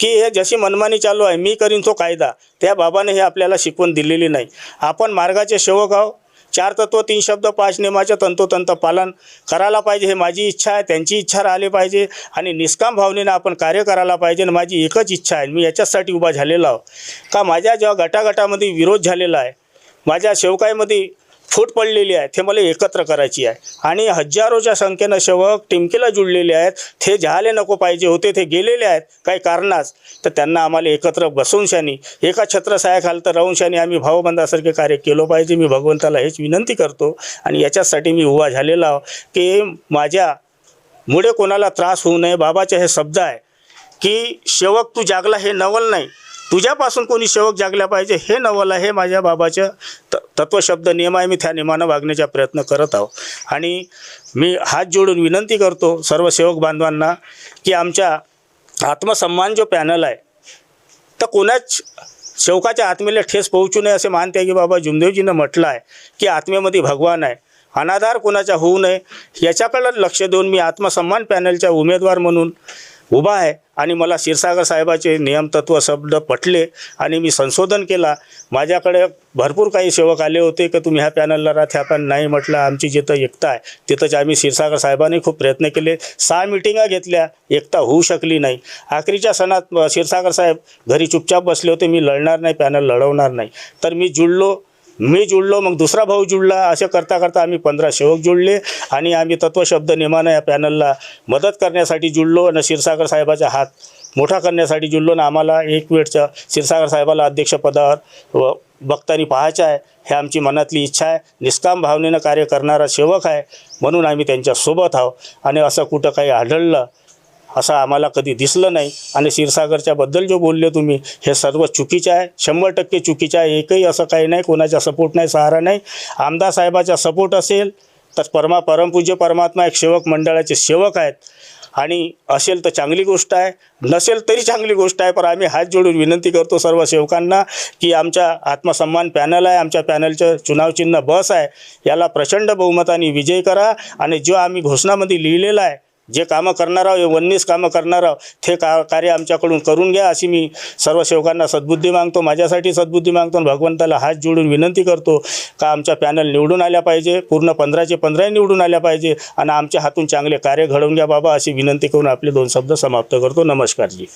की हे जशी मनमानी चालू आहे मी करीन तो कायदा. त्या बाबाने हे आपल्याला शिकवून दिलेली नाही. आपण मार्गाचे सेवक आहो चार तत्व तीन शब्द पाच नियमाचे तंतोतंत पालन करायला पाहिजे. हे माझी इच्छा आहे. त्यांची इच्छा राहिली पाहिजे. आणि निष्काम भावनेनं आपण कार्य करायला पाहिजे. आणि माझी एकच इच्छा आहे. मी याच्याचसाठी उभा झालेला आहो का माझ्या जेव्हा गटागटामध्ये विरोध झालेला आहे माझ्या शेवकाईमध्ये फूट पडलेली आहे ते मला एकत्र करायची आहे. आणि हजारोच्या संख्येनं सेवक टिमकीला जुळलेले आहेत ते झाले नको पाहिजे होते ते गेलेले आहेत काही कारणास. तर त्यांना आम्हाला एकत्र बसून शानी एका छत्रसायाखाल तर राहून शानी आम्ही भावबंधासारखे कार्य केलं पाहिजे. मी भगवंताला हेच विनंती करतो आणि याच्यासाठी मी उभा झालेला आहो की माझ्या मुळे कोणाला त्रास होऊ नये. बाबाचे हे शब्द आहे की शेवक तू जागला हे नवल नाही. तुझ्यापासून कोणी शेवक जागल्या पाहिजे हे नवल आहे हे माझ्या बाबाचं. तर तत्वशब्द नियम आहे मी त्या नियमानं वागण्याचा प्रयत्न करत आहो. आणि मी हात जोडून विनंती करतो सर्व सेवक बांधवांना की आमच्या आत्मसन्मान जो पॅनल आहे तर कोणाच सेवकाच्या आत्मेला ठेस पोहोचू नये असे मानते की बाबा जुमदेवजीनं म्हटलं आहे की आत्मेमध्ये भगवान आहे. अनाधार कोणाचा होऊ नये याच्याकडं लक्ष देऊन मी आत्मसन्मान पॅनलचा उमेदवार म्हणून उभा आहे आणि मला क्षीरसागर साहेबाचे नियमतत्व शब्द पटले आणि मी संशोधन केला. माझ्याकडे भरपूर काही सेवक आले होते की तुम्ही ह्या पॅनलला राहत ह्या पॅन नाही म्हटलं आमची जिथं एकता आहे तिथंच आम्ही क्षीरसागर साहेबांनी खूप प्रयत्न केले. सहा मिटिंगा घेतल्या एकता होऊ शकली नाही. आखरीच्या सणात क्षीरसागर साहेब घरी चुपचाप बसले होते मी लढणार नाही पॅनल लढवणार नाही. तर मी जुळलो मी जुळलो मग दुसरा भाऊ जुळला. असे करता करता आम्ही पंधरा सेवक जुळले आणि आम्ही तत्वशब्द नियमानं या पॅनलला मदत करण्यासाठी जुळलो आणि क्षीरसागर साहेबाचा हात मोठा करण्यासाठी जुळलो आणि आम्हाला एक वेळच्या क्षीरसागर साहेबाला अध्यक्षपदावर व बघताना पाहायचं आहे हे आमची मनातली इच्छा आहे. निष्काम भावनेनं कार्य करणारा सेवक आहे म्हणून आम्ही त्यांच्यासोबत आहोत. आणि असं कुठं काही आढळलं असं आम्हाला कधी दिसलं नाही. आणि क्षीरसागरच्या बद्दल जो बोलले तुम्ही हे सर्व चुकीचं आहे. शंभर टक्के चुकीचं आहे. एकही असं काही नाही कोणाचा सपोर्ट नाही सहारा नाही. आमदार साहेबाचा सपोर्ट असेल तर परमा परमपूज्य परमात्मा एक सेवक मंडळाचे सेवक आहेत. आणि असेल तर चांगली गोष्ट आहे नसेल तरी चांगली गोष्ट आहे पण आम्ही हात जोडून विनंती करतो सर्व सेवकांना की आमच्या आत्मसन्मान पॅनल आहे आमच्या पॅनलचं चुनावचिन्ह बस आहे. याला प्रचंड बहुमताने विजय करा. आणि जो आम्ही घोषणामध्ये लिहिलेला आहे जे कामं करणार आहो हे वन्नीस कामं करणार आहो ते का कार्य आमच्याकडून करून घ्या अशी मी सर्व सेवकांना सद्बुद्धी मागतो. माझ्यासाठी सद्बुद्धी मागतो आणि भगवंताला हात जोडून विनंती करतो का आमच्या पॅनल निवडून आल्या पाहिजे पूर्ण पंधराचे पंधराही निवडून आल्या पाहिजे आणि आमच्या हातून चांगले कार्य घडवून घ्या बाबा अशी विनंती करून आपले दोन शब्द समाप्त करतो. नमस्कार जी.